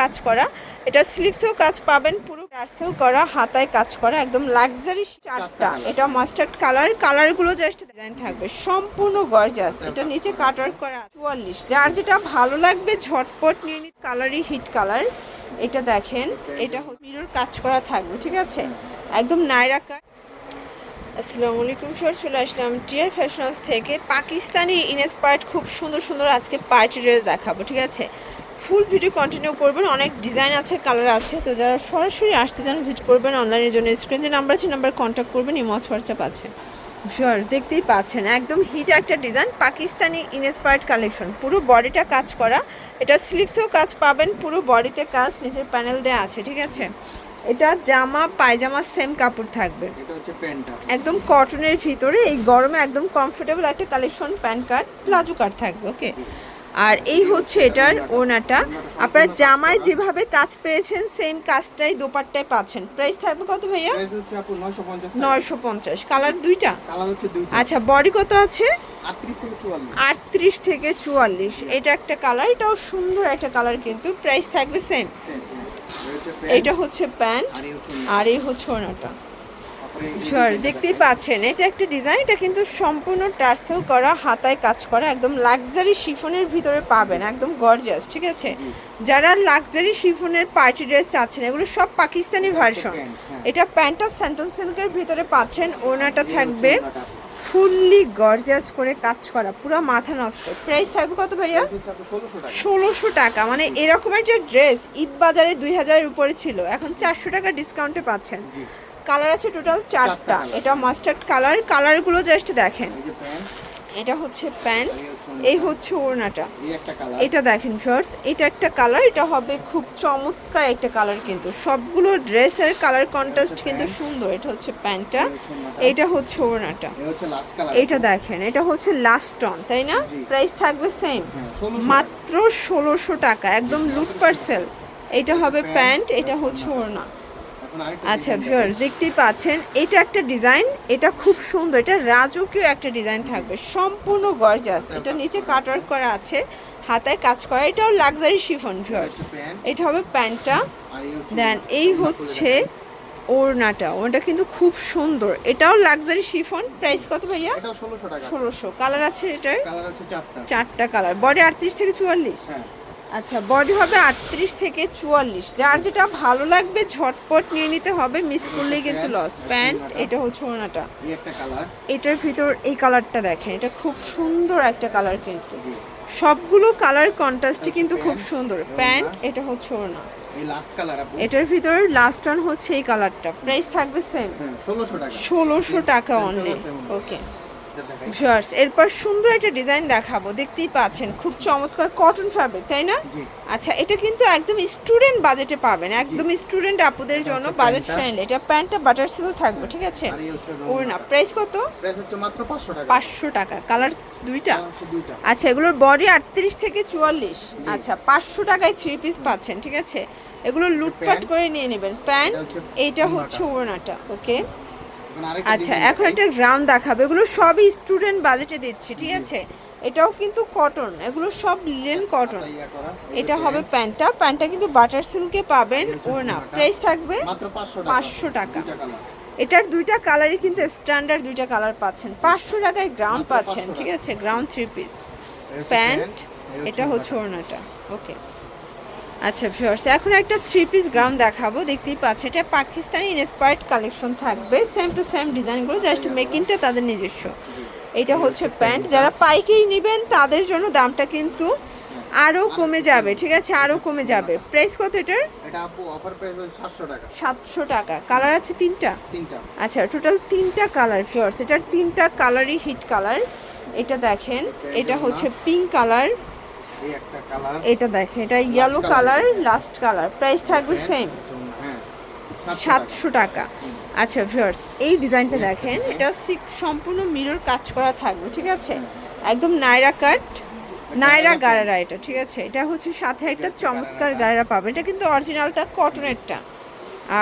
কাজ করা। এটা স্লিভসেও কাজ পাবেন, পুরো টার্সেল করা, হাতায় কাজ করা, একদম লাক্সারি চারটা। এটা মাস্টার্ড কালার কালারগুলো জাস্ট ডিজাইন থাকবে, সম্পূর্ণ গর্জাস এটা নিচে কাটার করা চুয়াল্লিশ। যার যেটা ভালো লাগবে, ঝটপট নিয়ে নিন কালারই হিট কালার এটা দেখেন, এটা মিরর কাজ করা থাকবে, ঠিক আছে? একদম নাইরা কাট আসসালামু আলাইকুম স্যার চলে আসলাম টিয়ার ফ্যাশন হাউস থেকে। পাকিস্তানি ইনস্পায়ার্ড খুব সুন্দর সুন্দর আজকে পার্টি ড্রেস দেখাবো, ঠিক আছে? ফুল ভিডিও কন্টিনিউ করবেন। অনেক ডিজাইন আছে কালার আছে। তো যারা সরাসরি আসতে চান ভিজিট করবেন অনলাইনের জন্য। স্ক্রিন যে নাম্বার আছে নাম্বার কন্ট্যাক্ট করবেন ইমজ হোয়াটসঅ্যাপ আছে। শিওর দেখতেই পাচ্ছেন একদম হিট একটা ডিজাইন পাকিস্তানি ইনস্পায়ার্ড কালেকশন পুরো বডিটা কাজ করা। এটা স্লিভসেও কাজ পাবেন পুরো বডিতে কাজ নিচের প্যানেল দেওয়া আছে ঠিক আছে? এটা জামা পায়জামা সেম কাপড় থাকবে। একদম কটনের ভিতরে এই গরমে একদম কমফোর্টেবল একটা collection pant card palazzo card থাকবে ওকে আর এই হচ্ছে এটার ওনাটা। আপনারা জামায় যেভাবে কাজ পেয়েছেন সেম কাজটাই দোপাট্টায় পাচ্ছেন। প্রাইস থাকবে কত ভাইয়া? প্রাইস হচ্ছে আপু 950 নয়শো পঞ্চাশ। কালার দুইটা? আচ্ছা বডি কত আছে? 38 থেকে 44 আটত্রিশ থেকে চুয়াল্লিশ। এটা একটা কালার এটাও সুন্দর একটা কালার কিন্তু। প্রাইস থাকবে সেম হ্যাঁ। এটা হচ্ছে প্যান্ট আর এই হচ্ছে ওনাটা। ডিজাইনটা দেখতেই পাচ্ছেন। এটা একটা ডিজাইন এটা কিন্তু সম্পূর্ণ টার্সেল করা হাতায় কাজ করা একদম লাক্সারি শিফনের ভিতরে পাবেন একদম গর্জিয়াস ঠিক আছে? যারা লাক্সারি শিফনের পার্টি ড্রেস চাচ্ছেন এগুলো সব পাকিস্তানি ভার্সন হ্যাঁ। এটা প্যান্টটা স্যান্টন সিল্কের ভিতরে পাচ্ছেন ওনাটা থাকবে। ফুললি গর্জিয়াস করে কাজ করা পুরো মাথা নষ্ট। প্রাইস থাকবে কত ভাইয়া? প্রাইস হচ্ছে আপু 1600 টাকা। ষোলোশো টাকা মানে এরকম একটা ড্রেস ঈদ বাজারে দুই হাজারের উপরে ছিল এখন চারশো টাকা ডিসকাউন্টে পাচ্ছেন। কালার আছে টোটাল চারটা। এটা মাস্টার্ড কালার। কালারগুলো জাস্ট দেখেন। এটা হচ্ছে প্যান্ট। এই হচ্ছে ওড়নাটা। এটা দেখেন ফার্স্ট এটা একটা কালার। এটা হবে খুব চমৎকার একটা কালার কিন্তু। সবগুলো ড্রেসের কালার কন্ট্রাস্ট কিন্তু সুন্দর। এটা হচ্ছে প্যান্টটা। এটা হচ্ছে ওড়নাটা। এটা দেখেন এটা হচ্ছে লাস্ট টন তাই না? প্রাইস থাকবে সেম হ্যাঁ 1600 মাত্র ষোলোশো টাকা একদম লুট পার্সেল এটা হবে প্যান্ট এটা হচ্ছে ওড়না। আচ্ছা ভিউয়ার্স দেখতেই পাচ্ছেন এটা একটা ডিজাইন এটা খুব সুন্দর এটা রাজকীয় একটা ডিজাইন থাকবে সম্পূর্ণ গর্জাস এটা নিচে কাটওয়ার্ক করা আছে হাতায় কাজ করা এটাও লাক্সারি শিফন ভিউয়ার্স এটা হবে প্যান্টটা দেন এই হচ্ছে। ওড়নাটা ওটা কিন্তু খুব সুন্দর এটাও লাক্সারি শিফন প্রাইস কত ভাইয়া? এটাও 1600 টাকা। ষোলোশো কালার আছে এটার? চারটা। চারটা কালার বডি আটত্রিশ থেকে চুয়াল্লিশ? হ্যাঁ। আচ্ছা বডি হবে আটত্রিশ থেকে চুয়াল্লিশ। যার যেটা ভালো লাগবে ঝটপট নিয়ে নিতে হবে। মিস করলেই কিন্তু লস প্যান্ট এটা হচ্ছে ওনাটা। এটার ভিতর এই কালারটা দেখেন এটা খুব সুন্দর একটা কালার কিন্তু। সবগুলো কালার কন্ট্রাস্টই কিন্তু খুব সুন্দর। প্যান্ট এটা হচ্ছে ওনা। এটার ভিতর লাস্ট ওয়ান হচ্ছে এই কালারটা প্রাইস থাকবে সেম 1600 টাকা। ষোলোশো টাকা অনলি. ওকে। ভিউয়ার্স এরপর সুন্দর একটা ডিজাইন দেখাবো। দেখতেই পাচ্ছেন খুব চমৎকার কটন ফ্যাব্রিক তাই না? আচ্ছা এটা কিন্তু একদম স্টুডেন্ট বাজেটে পাবেন একদম স্টুডেন্ট আপুদের জন্য বাজেট ফ্রেন্ডলি এটা প্যান্টটা বাটার সিল্ক থাকবে ঠিক আছে? ওর না প্রাইস কত? প্রাইস হচ্ছে মাত্র 500 টাকা। পাঁচশো টাকা কালার দুইটা? আচ্ছা এগুলোর বডি আটত্রিশ থেকে চুয়াল্লিশ। আচ্ছা পাঁচশো টাকায় থ্রি পিস পাচ্ছেন ঠিক আছে? এগুলো লুটপাট করে নিয়ে নেবেন। প্যান্ট এটা হচ্ছে এইটা। হচ্ছে ওড়নাটা ওকে আচ্ছা এখন একটা গ্রাউন্ড দেখাবে। এগুলো সবই স্টুডেন্ট বাজেটে দিচ্ছি ঠিক আছে? এটাও কিন্তু কটন এগুলো সব লিলেন কটন ইয়া করা। এই এটা হবে প্যান্টটা প্যান্টটা কিন্তু বাটার সিল্কে পাবেন ওর না। প্রাইস থাকবে মাত্র 500 টাকা। 500 টাকা। এটার দুইটা কালারই কিন্তু স্ট্যান্ডার্ড দুইটা কালার পাচ্ছেন। পাঁচশো টাকায় গ্রাউন্ড পাচ্ছেন ঠিক আছে? গ্রাউন্ড থ্রি পিস প্যান্ট এটা হচ্ছে। ওড়নাটা। ওকে আচ্ছা ভিউয়ার্স এখন একটা থ্রি পিস গ্রাউন্ড দেখাবো। দেখতেই পাচ্ছেন এটা পাকিস্তানি ইন্সপায়ার্ড কালেকশন থাকবে। সেম টু সেম ডিজাইনগুলো জাস্ট মেকিংটা তাদের নিজস্ব। এটা হচ্ছে প্যান্ট। যারা পাইকারি নেবেন তাদের জন্য দামটা কিন্তু আরও কমে যাবে ঠিক আছে? আরও কমে যাবে। প্রাইস কত এটার? এটা আপু অফার প্রাইস হচ্ছে 700 টাকা। সাতশো টাকা। কালার আছে তিনটা? আচ্ছা টোটাল তিনটা কালার ফিওর্স এটার তিনটা কালারই হিট কালার এটা দেখেন এটা হচ্ছে পিঙ্ক কালার এটা দেখেন এটা yellow colour last colour price থাকবে সেম হ্যাঁ 700 টাকা। সাতশো টাকা। আচ্ছা ভিউয়ার্স এই ডিজাইনটা দেখেন এটা সম্পূর্ণ মিরর কাজ করা থাকবে ঠিক আছে? একদম নাইরা কাট নাইরা গাড়ারা এটা ঠিক আছে? এটা হচ্ছে সাথে একটা চমৎকার গাড়ারা পাবেন। এটা কিন্তু অরিজিনালটা কটনেরটা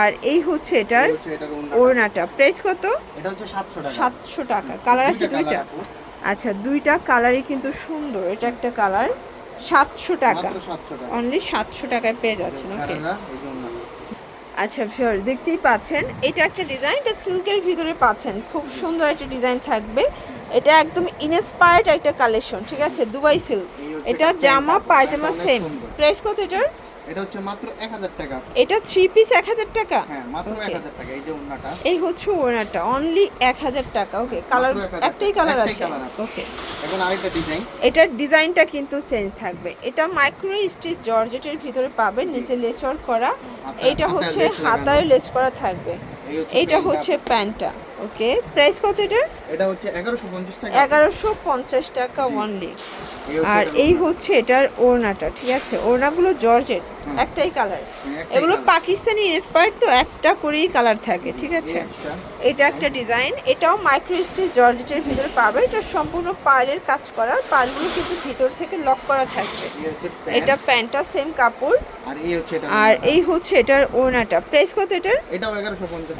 আর এই হচ্ছে এটার ওড়নাটা। প্রাইস কত? এটা হচ্ছে 700 টাকা। সাতশো টাকা। কালার আছে দুইটা। আচ্ছা দুইটা কালারই কিন্তু সুন্দর। এটা একটা কালার সাতশো টাকা। অনলি সাতশো টাকায় পেয়ে যাচ্ছেন ওকে কারোরা এই যে ওনাটা আচ্ছা ফিওর দেখতেই পাচ্ছেন এটা একটা ডিজাইন এটা সিল্কের ভিতরে পাচ্ছেন। খুব সুন্দর একটা ডিজাইন থাকবে। এটা একদম ইনস্পায়ার্ড একটা কালেকশন ঠিক আছে? দুবাই সিল্ক এটা জামা পায়জামা সেম প্রাইস কত এটার? এটা হচ্ছে মাত্র এক হাজার টাকা। এটা থ্রি পিস এক হাজার টাকা? হ্যাঁ মাত্র Okay. এক হাজার টাকা এই যে ওনাটা এই হচ্ছে ওনাটা অনলি এক হাজার টাকা ওকে কালার একটাই কালার আছে। ওকে এখন আরেকটা ডিজাইন এটার ডিজাইনটা কিন্তু চেঞ্জ থাকবে। এটা মাইক্রো স্টিচ জর্জেটের ভিতরে পাবেন নিচে লেচর করা। হাতায়- এইটা হচ্ছে হাতায় লেচ করা থাকবে। এই হচ্ছে প্যান্টটা। ওকে প্রাইস কত এটার? এটা হচ্ছে এগারোশো পঞ্চাশ টাকা। এগারোশো পঞ্চাশ টাকা অনলি আর এই হচ্ছে এটার ওড়নাটা ঠিক আছে? ওড়নাগুলো জর্জেট একটাই কালার হ্যাঁ, এগুলো পাকিস্তানি ইন্সপায়ার্ড তো একটা করেই কালার থাকে ঠিক আছে? এটা একটা ডিজাইন এটাও মাইক্রো স্টিচ জর্জেটের ভিতরে পাবে। এটা সম্পূর্ণ পার্লের কাজ করা পার্লগুলো কিন্তু ভিতর থেকে লক করা থাকবে। এটা প্যান্টটা সেম কাপড়। আর এই হচ্ছে এটা। আর এই হচ্ছে এটার ওড়নাটা। প্রাইস কত এটার? এটাও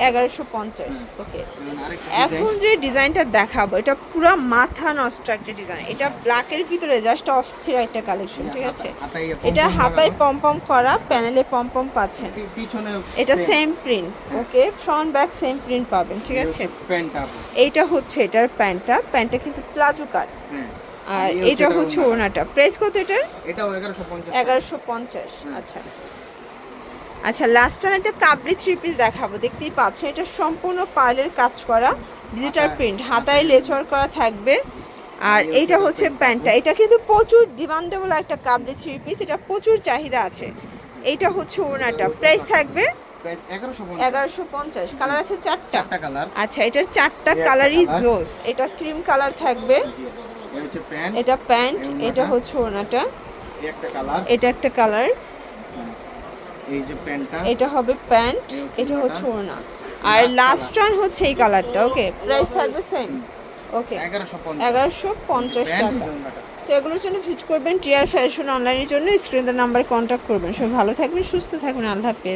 এগারোশো পঞ্চাশ ওকে এখন যে ডিজাইনটা দেখাবো এটা পুরো মাথা নষ্ট একটা ডিজাইন। এটা ব্ল্যাকের ভিতরে জাস্ট অস্থির একটা কালেকশন ঠিক আছে? এটা হাতায় লাগানো। পম পম করা প্যানেলে পম পম পাচ্ছেন এটা same print okay? Front back same print পাবেন ঠিক আছে? প্যান্টটা এইটা হচ্ছে এটার প্যান্টটা প্যান্টটা কিন্তু প্লাজো কাট। হ্যাঁ। আর এটা হচ্ছে ওনাটা। প্রাইস কত এটার? এটাও এগারোশো পঞ্চাশ। হুম। আচ্ছা। আচ্ছা লাস্ট ওয়ান একটা কাবলি থ্রি পিস দেখাবো। দেখতেই পাচ্ছেন এটা সম্পূর্ণ পার্লের কাজ করা ডিজিটাল প্রিন্ট হাতায় লেচর করা থাকবে। আর এইটা হচ্ছে প্যান্টটা। এটা কিন্তু প্রচুর ডিমান্ডেবল একটা কাবলি থ্রি পিস এটা প্রচুর চাহিদা আছে। এইটা হচ্ছে ওনাটা প্রাইস থাকবে এগারোশো পঞ্চাশ। কালার আছে চারটা। আচ্ছা এটার চারটা কালারই। জোস এটা ক্রিম কালার থাকবে। এটা প্যান্ট। এটা হচ্ছে ওনাটা এটা একটা কালার এই যে প্যান্টটা। এটা হবে প্যান্ট এটা হচ্ছে। ওড়না। আর লাস্ট রান হচ্ছে এই কালারটা ওকে প্রাইস থাকবে সেম ওকে এগারোশো পঞ্চাশ। টাকা। তো এগুলোর জন্য ভিজিট করবেন টিআর ফ্যাশন অনলাইনের জন্য। স্ক্রিনের নাম্বারে কন্ট্যাক্ট করবেন। সবাই ভালো থাকবেন সুস্থ থাকবেন আল্লাহ হাফেজ।